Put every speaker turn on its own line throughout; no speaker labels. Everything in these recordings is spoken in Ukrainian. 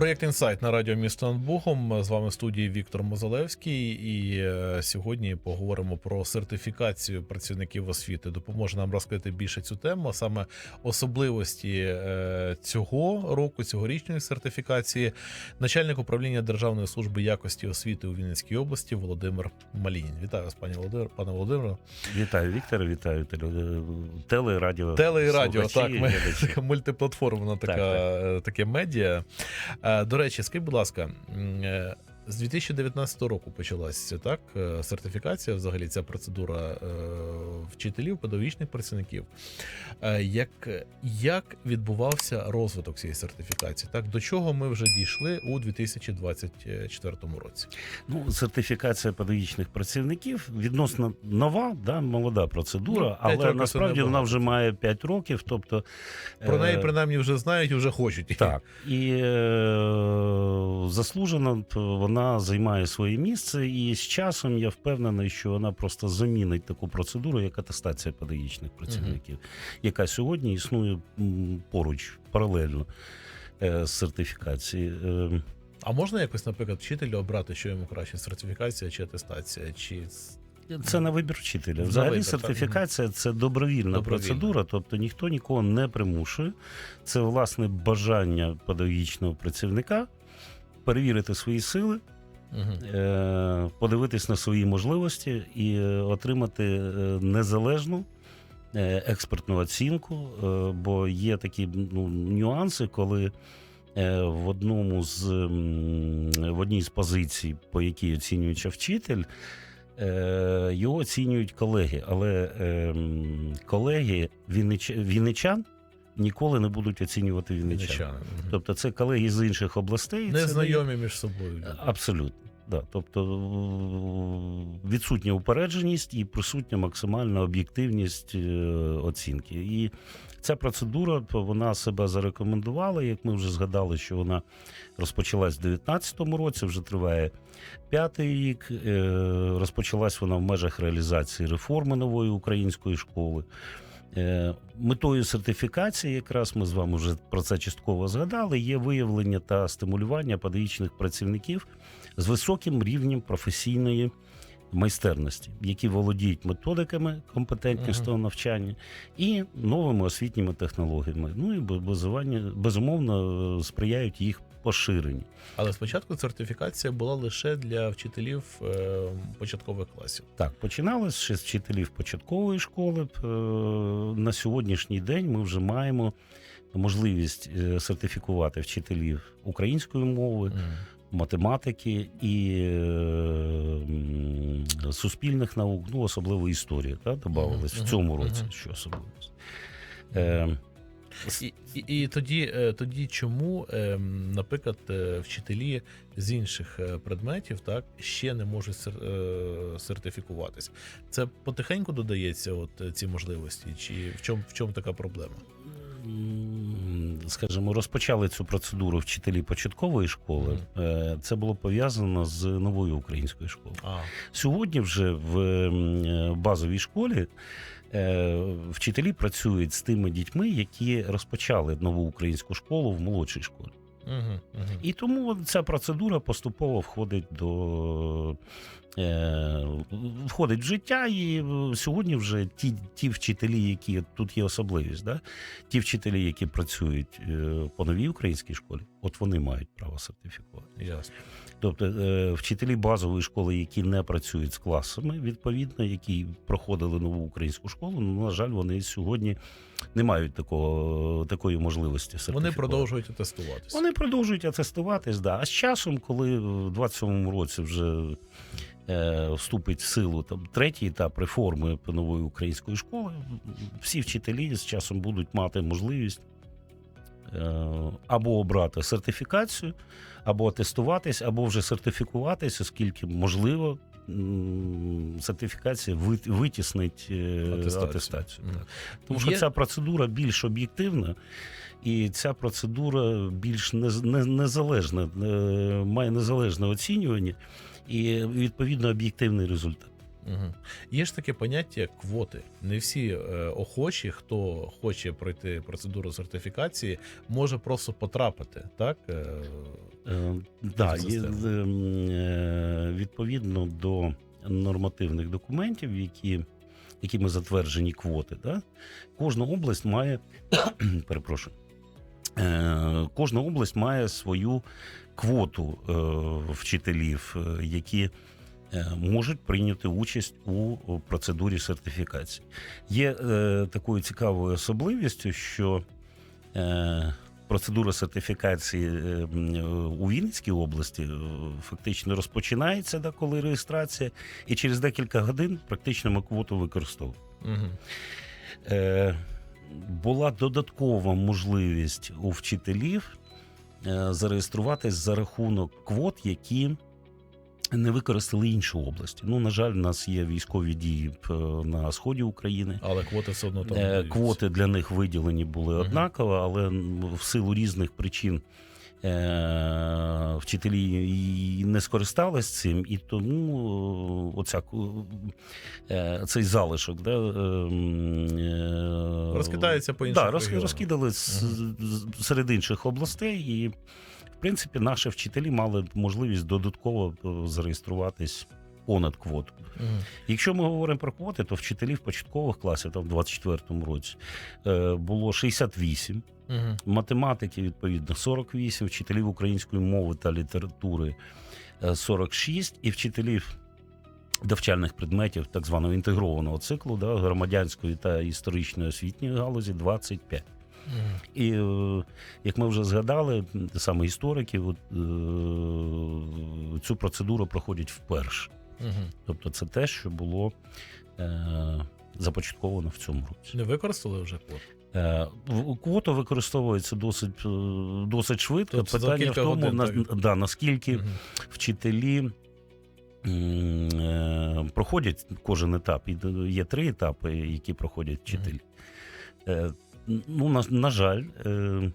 Проєкт інсайт на радіо місто над Богом. З вами в студії Віктор Мозалевський. І е, сьогодні поговоримо про сертифікацію працівників освіти. Допоможе нам розкрити більше цю тему, а саме особливості е, цього року, цьогорічної сертифікації. Начальник управління Державної служби якості освіти у Вінницькій області Володимир Малінін. Вітаю вас, пані Володимир, пане Володимире.
Вітаю, Віктора, вітаю теле, радіо.
Теле і радіо, так. Ми, така мультиплатформна така,
Так,
е, таке медіа. Е, До речі, скажіть, будь ласка, е, з 2019 року почалася так е, сертифікація, взагалі ця процедура вчителів, педагогічних працівників. Е, Як, як відбувався розвиток цієї сертифікації? Так, до чого ми вже дійшли у 2024 році?
Ну, сертифікація педагогічних працівників відносно нова, да, молода процедура,
Ну,
але насправді вона вже має 5 років. Тобто
Про неї
е,
принаймні вже знають і вже хочуть.
Так, і е, заслужено вона займає своє місце, і з часом я впевнений, що вона просто замінить таку процедуру, як атестація педагогічних працівників, яка сьогодні існує поруч паралельно е, з сертифікацією. Е,
А можна якось, наприклад, вчителю обрати, що йому краще сертифікація чи атестація, чи
Це на вибір вчителя. Взагалі,
вибір, так.
сертифікація це добровільна,
Добровільна.
процедура, тобто ніхто нікого не примушує. Це власне бажання педагогічного працівника перевірити свої сили,
Угу.
подивитись на свої можливості і е, отримати е, незалежну. Експертну оцінку, бо є такі ну, нюанси, коли в одному з в одній з позицій, по якій оцінюється вчитель, його оцінюють колеги, але е, колеги віннич, вінничан ніколи не будуть оцінювати вінничан.
Вінничани.
Тобто це колеги з інших областей.
Не
це
знайомі між собою.
Абсолютно. Да, тобто е, відсутня упередженість і присутня максимальна об'єктивність е, оцінки. І ця процедура вона себе зарекомендувала. Як ми вже згадали, що вона розпочалась в 2019 році, вже триває п'ятий рік. Е, Розпочалась вона в межах реалізації реформи нової української школи. Е, Метою сертифікації, якраз ми з вами вже про це частково згадали, є виявлення та стимулювання педагогічних працівників з високим рівнем професійної майстерності, які володіють методиками компетентнісного навчання і новими освітніми технологіями. Ну і базування безумовно е, сприяють їх поширенню.
Але спочатку сертифікація була лише для вчителів е, початкових класів.
Так, починалось ще з вчителів початкової школи. Е, На сьогоднішній день ми вже маємо можливість е, сертифікувати вчителів української мови, математики і е, суспільних наук, ну особливо історії, та, додавалось
Мгм,
в цьому році,
мгм.
що особливо. Е,
І, і, і тоді, е, тоді чому, е, наприклад, е, вчителі з інших е, предметів так ще не можуть сер- сертифікуватись? Це потихеньку додається, от ці можливості, чи в чому в чому така проблема?
скажімо, розпочали цю процедуру вчителі початкової школи. Е, Це було пов'язано з новою українською школою.
А,
Сьогодні вже в базовій школі вчителі працюють з тими дітьми, які розпочали нову українську школу в молодшій школі.
угу, угу.
І тому ця процедура поступово входить до е, входить в життя, і е, сьогодні вже ті, ті вчителі, які тут є особливість, да? ті вчителі, які працюють е, по новій українській школі, от вони мають право сертифікувати.
Ясно.
Тобто е, вчителі базової школи, які не працюють з класами, відповідно, які проходили нову українську школу, ну, на жаль, вони сьогодні не мають такого, такої можливості.
Вони продовжують атестуватися.
Вони продовжують атестуватись, да. А з часом, коли в 27-му році вже е, вступить в силу там третій етап реформи нової української школи, всі вчителі з часом будуть мати можливість е, або обрати сертифікацію, або атестуватись, або вже сертифікуватись, оскільки можливо. Сертифікація витіснить е,
Атестацію.
атестацію. Так. Тому що
Є-
ця процедура більш об'єктивна, і ця процедура більш незалежна, е, має незалежне оцінювання і відповідно об'єктивний результат.
Угу. Є ж таке поняття квоти. Не всі е, охочі, хто хоче пройти процедуру сертифікації, може просто потрапити так, е,
Е, да, є, е, відповідно до нормативних документів, які, якими затверджені квоти, да, кожна область має, перепрошую, е, кожна область має свою квоту е, вчителів, е, які е, можуть прийняти участь у процедурі сертифікації. Є е, такою цікавою особливістю, що е, процедура сертифікації е, е, у Вінницькій області е, фактично розпочинається, да, коли реєстрація, і через декілька годин практично ми квоту використовуємо.
Угу.
Була додаткова можливість у вчителів е, зареєструватись за рахунок квот, які не використали інші області. Ну, на жаль, у нас є військові дії е, на сході України.
Але квоти все одно там.
Е. Квоти для них виділені були однаково, але в силу різних причин вчителі і не скористались цим, і тому е, оця е, цей залишок да, е, е,
Розкидається по інших
да, роз,
регіонах.
розкидали з- серед інших областей, і в принципі наші вчителі мали можливість додатково е, зареєструватись понад квоту.
Мгм.
Якщо ми говоримо про квоти, то вчителів початкових класів там в 24-му році е, було 68,
Мгм.
математики відповідно 48, вчителів української мови та літератури е, 46 і вчителів довчальних предметів так званого інтегрованого циклу, да, громадянської та історичної освітньої галузі 25.
Мгм.
І е, як ми вже згадали, саме історики от, е, цю процедуру проходять вперше.
Мгм.
Тобто це те, що було е, започатковано в цьому році.
Не використали вже квот?
Е, квота використовується досить, е, досить швидко.
Тобто
Питання в тому,
годин,
на, да, наскільки
Мгм.
вчителі е, проходять кожен етап. Є три етапи, які проходять вчителі. Е, ну, на, на жаль, е, е,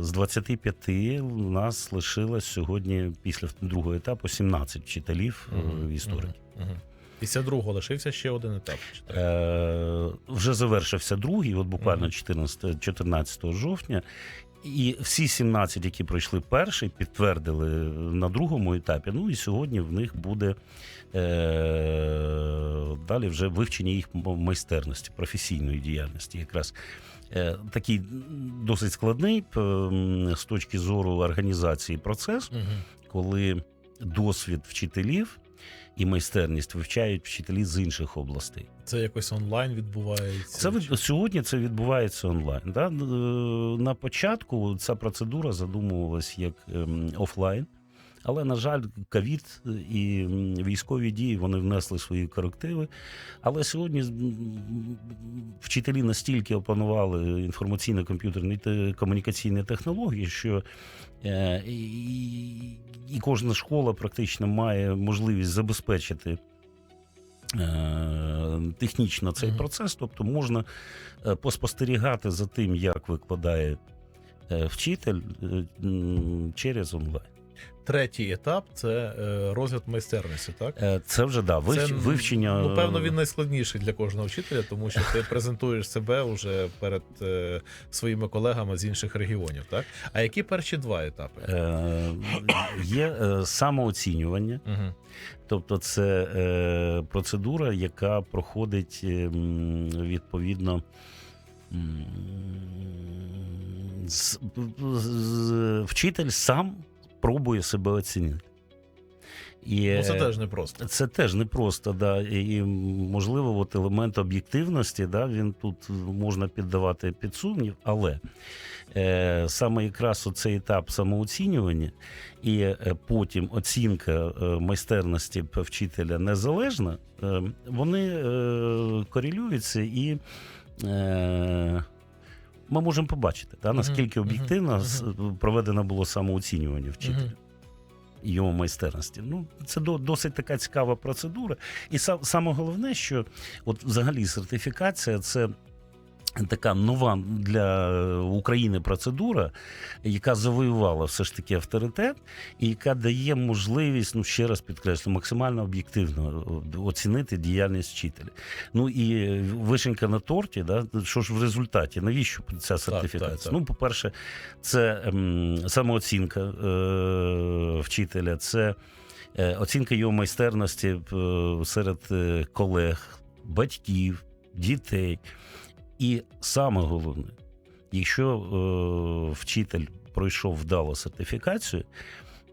з 25 у нас лишилось сьогодні після другого етапу 17 вчителів е,
Мгм.
в історії.
Мгм. Мгм. Після другого лишився ще один етап.
Е, вже завершився другий, от буквально 14, 14 жовтня. І всі 17, які пройшли перший, підтвердили на другому етапі. Ну і сьогодні в них буде е, далі вже вивчення їх майстерності, професійної діяльності. Якраз е, такий досить складний з точки зору організації процес, коли досвід вчителів і майстерність вивчають вчителі з інших областей.
Це якось онлайн відбувається.
Це від... сьогодні це відбувається онлайн. Да? Е, На початку ця процедура задумувалась як ем, офлайн, але, на жаль, ковід і військові дії вони внесли свої корективи. Але сьогодні вчителі настільки опанували інформаційно-комп'ютерні та комунікаційні технології, що е, і, кожна школа практично має можливість забезпечити. е, Технічно цей процес, тобто можна е, поспостерігати за тим, як викладає е, вчитель е, через онлайн.
Третій етап це е, розгляд майстерності, так?
Е, Це вже да, вивч...
Це,
вивчення.
Ну, певно, він найскладніший для кожного вчителя, тому що ти презентуєш себе вже перед е, своїми колегами з інших регіонів, так? А які перші два етапи?
е, є е, самооцінювання,
Угу.
тобто це е, процедура, яка проходить е, відповідно. Вчитель сам пробує себе оцінити. І,
Ну, це
е,
теж непросто.
Це теж непросто, да. І можливо, от елемент об'єктивності, да, він тут можна піддавати під сумнів, але е, саме якраз цей етап самооцінювання і е, потім оцінка е, майстерності вчителя незалежна, е, вони е, корелюються і. Е, ми можемо побачити, та, наскільки об'єктивно проведено було самооцінювання вчителя його майстерності. Ну, це до, досить така цікава процедура. І са, саме головне, що от взагалі сертифікація це така нова для України процедура, яка завоювала все ж таки авторитет, і яка дає можливість, ну ще раз підкреслю, максимально об'єктивно оцінити діяльність вчителя. Ну і вишенька на торті, да, що ж в результаті, навіщо ця сертифікація?
так, так.
Ну, по-перше, це ем, самооцінка е, вчителя, це е, оцінка його майстерності е, серед е, колег, батьків, дітей. І саме головне, якщо е, вчитель пройшов вдало сертифікацію,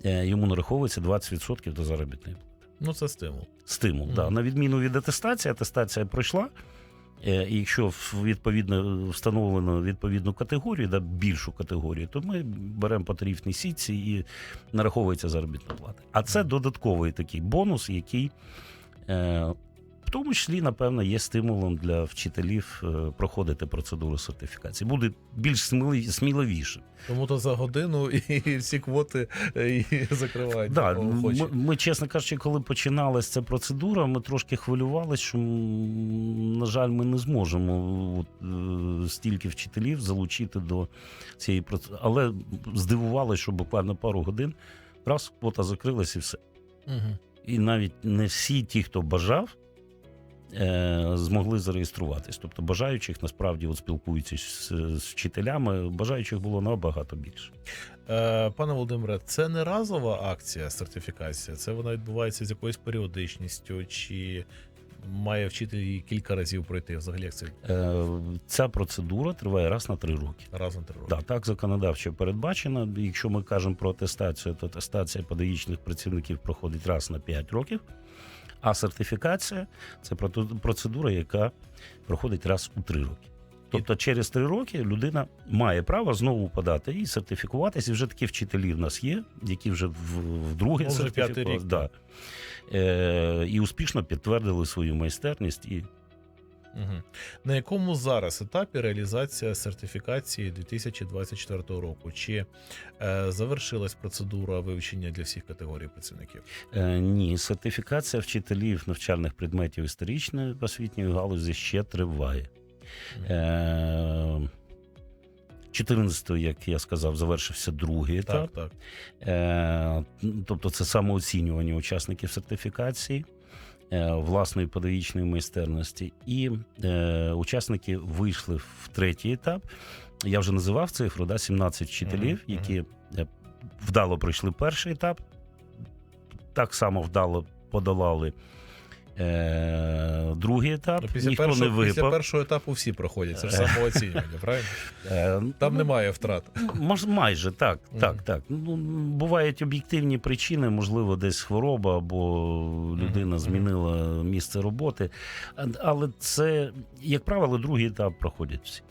е, йому нараховується 20% до заробітної плати.
Ну, це стимул.
Стимул.
Мгм.
Да. На відміну від атестації, атестація пройшла. е, І якщо відповідно встановлено відповідну категорію, да, більшу категорію, то ми беремо по тарифній сітці і нараховується заробітна плата. А це додатковий такий бонус, який е, в тому числі, напевно, є стимулом для вчителів е, проходити процедуру сертифікації. Буде більш сміли- сміливіше.
Тому то за годину і всі квоти е, і закривають.
Да, ми, ми, чесно кажучи, коли починалася ця процедура, ми трошки хвилювалися, що, на жаль, ми не зможемо от, е, стільки вчителів залучити до цієї процедури. Але здивувалися, що буквально пару годин раз квота закрилась і все.
Мгм.
І навіть не всі ті, хто бажав, змогли зареєструватись. Тобто бажаючих насправді от спілкуються з, з вчителями, бажаючих було набагато більше.
Е, Пане Володимире, це не разова акція сертифікація, це вона відбувається з якоюсь періодичністю, чи має вчитель її кілька разів пройти взагалі як це
Е, ця процедура триває раз на три роки.
раз на три роки.
Да, так законодавчо передбачено. Якщо ми кажемо про атестацію, то атестація педагогічних працівників проходить раз на 5 років. А сертифікація це процедура, яка проходить раз у три роки. Тобто через три роки людина має право знову подати і сертифікуватися. І вже такі вчителі в нас є, які вже в, вдруге сертифікували. Да. Е, і успішно підтвердили свою майстерність і
Угу. На якому зараз етапі реалізація сертифікації 2024 року? Чи е, завершилась процедура вивчення для всіх категорій працівників?
Е, ні, сертифікація вчителів навчальних предметів історичної освітньої галузі ще триває. Е, 14-го, як я сказав, завершився другий етап.
Так, так.
Е, тобто це самооцінювання учасників сертифікації власної педагогічної майстерності. І е, учасники вийшли в третій етап. Я вже називав цифру, да, 17 вчителів, які е, вдало пройшли перший етап, так само вдало подолали е, другий етап.
Ну, Після,
Ніхто не
першого, після першого етапу всі проходять. Це ж самооцінювання, правильно?
Е,
Там
ну,
немає втрат.
Мож, майже так, так, так. Ну, бувають об'єктивні причини, можливо, десь хвороба, або людина змінила місце роботи. Але це, як правило, другий етап проходять всі.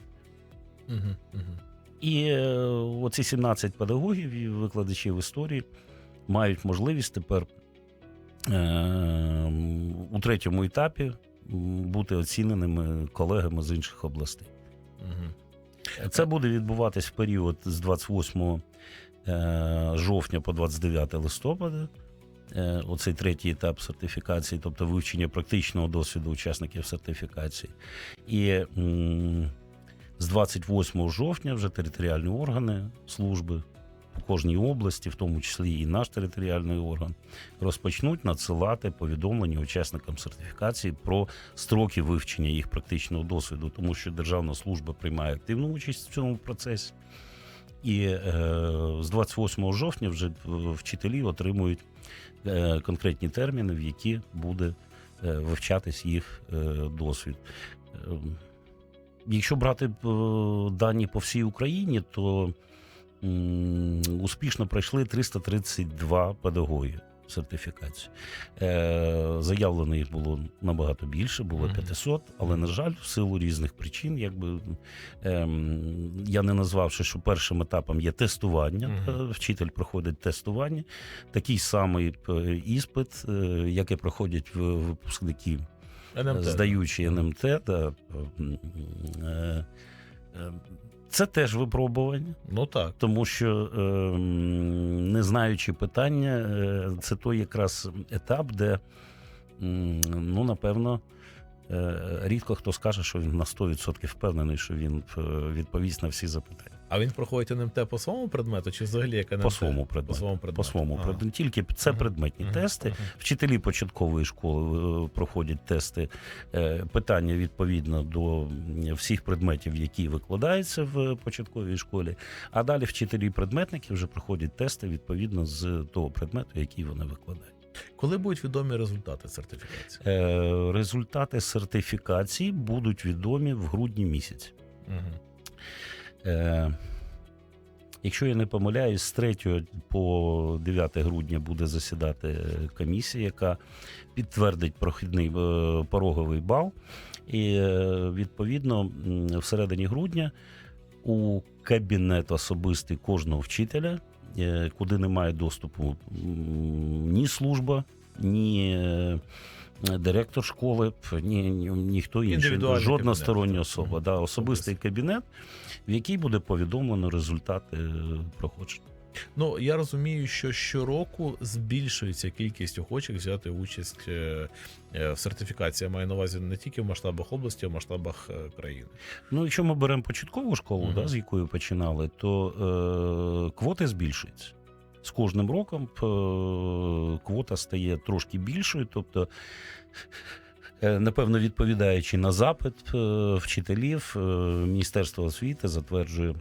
Угу, угу.
І е, оці 17 педагогів і викладачів історії мають можливість тепер у третьому етапі бути оціненими колегами з інших областей.
Угу.
Це буде відбуватись в період з 28 е, жовтня по 29 листопада. Е, Оцей третій етап сертифікації, тобто вивчення практичного досвіду учасників сертифікації. І з 28 жовтня вже територіальні органи служби у кожній області, в тому числі і наш територіальний орган, розпочнуть надсилати повідомлення учасникам сертифікації про строки вивчення їх практичного досвіду, тому що державна служба приймає активну участь в цьому процесі. І е, з 28 жовтня вже вчителі отримують е, конкретні терміни, в які буде е, вивчатись їх е, досвід. Е, якщо брати е, дані по всій Україні, то успішно пройшли 332 педагоги сертифікацію. Е, заявлено їх було набагато більше, було 500, але, на жаль, в силу різних причин, якби ем, я не назвав, що першим етапом є тестування. Е, Вчитель проходить тестування, такий самий е, іспит, е, який проходять випускники
НМТ.
здаючи НМТ. Да. Е, е, Це теж випробування,
Ну так.
тому що е, не знаючи питання, е, це той якраз етап, де, е, ну, напевно, Е, Рідко хто скаже, що він на 100% впевнений, що він е, відповість на всі запитання.
А він проходить НМТ по своєму предмету, чи взагалі як НМТ?
По своєму
По
предмету.
своєму предмету.
По своєму
Ага.
предмету. Тільки це предметні тести. Вчителі початкової школи е, проходять тести, е, питання відповідно до всіх предметів, які викладаються в початковій школі. А далі вчителі предметники вже проходять тести відповідно з того предмету, який вони викладають.
Коли будуть відомі результати сертифікації?
Е, Результати сертифікації будуть відомі в грудні місяці.
Угу.
Е, Якщо я не помиляюсь, з 3 по 9 грудня буде засідати комісія, яка підтвердить прохідний е, пороговий бал. І е, відповідно м, всередині грудня у кабінет особистий кожного вчителя, е, куди немає доступу ні служба, ні директор школи, ні, ні, ніхто інший, жодна
кабінет,
стороння особа.
Мгм.
Да, особистий кабінет, в який буде повідомлено результати е, проходження.
Ну я розумію, що щороку збільшується кількість охочих взяти участь е, е, в сертифікації. Я маю на увазі не тільки в масштабах області, а в масштабах країни.
Ну, якщо ми беремо початкову школу,
Мгм.
да, з якої починали, то е, квоти збільшуються. З кожним роком е, квота стає трошки більшою, тобто. е, Напевно, відповідаючи на запит е, вчителів, Міністерство освіти затверджує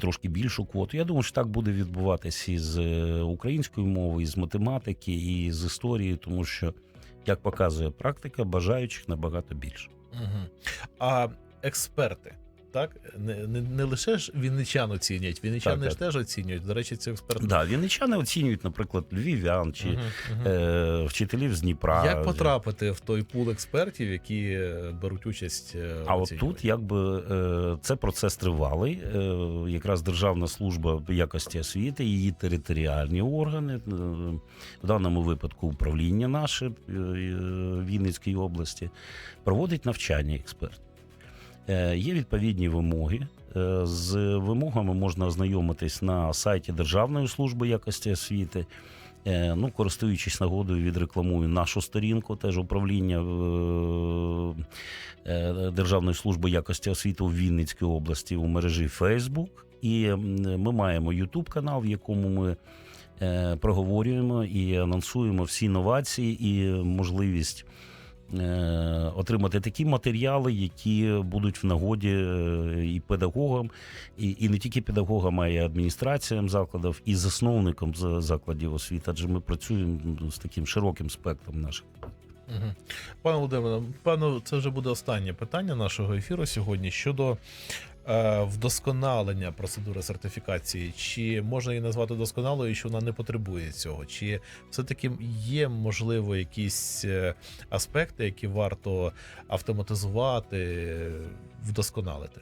трошки більшу квоту. Я думаю, що так буде відбуватися і з української мови, і з математики, і з історії, тому що, як показує практика, бажаючих набагато більше.
Угу. А експерти. Так, не, не, не лише ж вінничан оцінюють, вінничани
Так,
ж теж оцінюють. До речі, ці експерти.
Да, вінничани оцінюють, наприклад, львів'ян чи
Мгм, мгм.
е, вчителів з Дніпра.
Як потрапити в той пул експертів, які е, беруть участь? е,
А от тут якби е, це процес тривалий. Е, якраз Державна служба якості освіти, її територіальні органи, е, в даному випадку управління наше е, Вінницької області, проводить навчання експертів. Е, Є відповідні вимоги. Е, З вимогами можна ознайомитись на сайті Державної служби якості освіти. Е, Ну, користуючись нагодою, відрекламую нашу сторінку, теж управління Державної служби якості освіти у Вінницькій області у мережі Facebook. І ми маємо YouTube канал, в якому ми проговорюємо і анонсуємо всі новації і можливість отримати такі матеріали, які будуть в нагоді е, і педагогам, і, і не тільки педагогам, а й адміністраціям закладів, і засновникам за- закладів освіти. Адже ми працюємо з таким широким спектром наших.
Мгм. Пане Володимире, пане, це вже буде останнє питання нашого ефіру сьогодні щодо е, вдосконалення процедури сертифікації. Чи можна її назвати досконалою, що вона не потребує цього? Чи все-таки є, можливо, якісь е, аспекти, які варто автоматизувати, е, вдосконалити?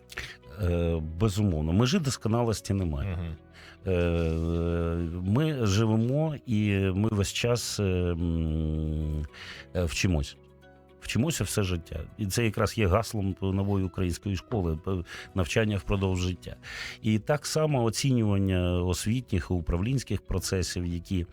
Е, Безумовно, межі досконалості немає. Е, Ми живемо і ми весь час е, м, е, вчимось. Вчимося все життя. І це якраз є гаслом нової української школи навчання впродовж життя. І так само оцінювання освітніх і управлінських процесів, які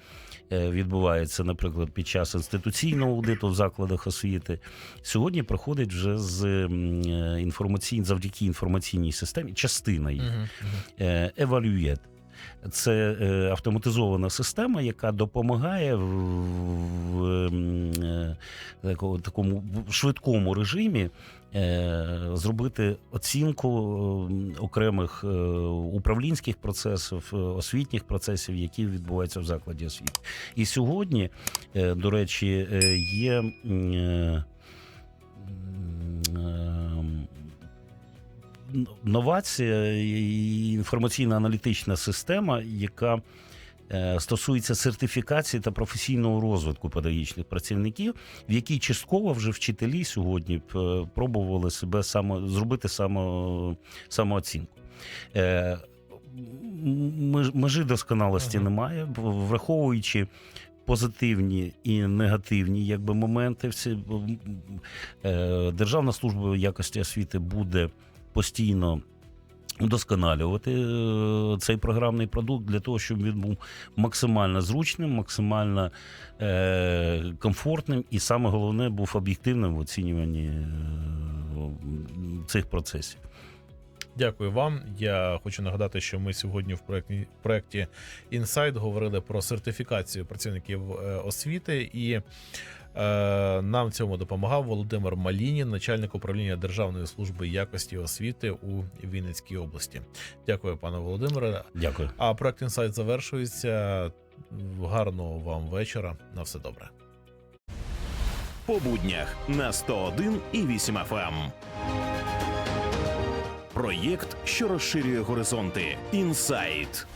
е, відбуваються, наприклад, під час інституційного аудиту в закладах освіти, сьогодні проходить вже з е, завдяки інформаційній системі, частина їх
Мгм. Мгм.
Це е, автоматизована система, яка допомагає в, в, м, е, такому, швидкому режимі е, зробити оцінку е, окремих управлінських процесів, освітніх процесів, які відбуваються в закладі освіти. І сьогодні, до речі, є. Е, е, новація і інформаційно-аналітична система, яка е, стосується сертифікації та професійного розвитку педагогічних працівників, в якій частково вже вчителі сьогодні пробували себе само, зробити само, самооцінку. Е, Межі досконалості
Ага.
немає, враховуючи. Позитивні і негативні якби моменти. Всі, е, Державна служба якості освіти буде постійно удосконалювати е, цей програмний продукт для того, щоб він був максимально зручним, максимально е, комфортним і саме головне був об'єктивним в оцінюванні е, цих процесів.
Дякую вам. Я хочу нагадати, що ми сьогодні в проєкті, проєкті Інсайт говорили про сертифікацію працівників е, освіти, і нам в цьому допомагав Володимир Малінін, начальник управління Державної служби якості освіти у Вінницькій області. Дякую, пане Володимире.
Дякую.
А проект Інсайт завершується. Гарного вам вечора. На все добре.
по буднях на 101 і 8 FM. Проєкт, що розширює горизонти. Інсайт.